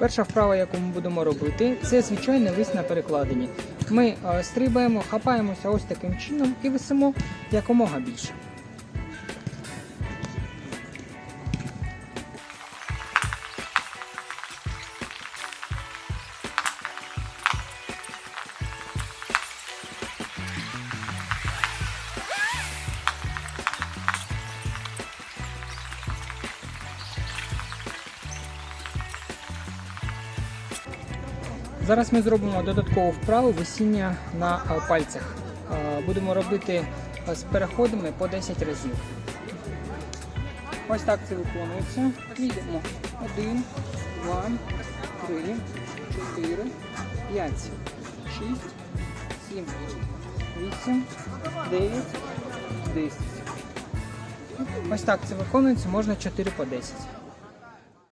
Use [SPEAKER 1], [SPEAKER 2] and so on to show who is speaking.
[SPEAKER 1] Перша вправа, яку ми будемо робити, це звичайний вис на перекладині. Ми е, стрибаємо, хапаємося ось таким чином і висимо якомога більше. Зараз ми зробимо додаткову вправу висіння на е, пальцях. Е, Будемо робити е, з переходами по 10 разів. Ось так це виконується. Йдемо. 1, 2, 3, 4, 5, 6, 7, 8, 9, 10. Ось так це виконується, можна 4 по 10.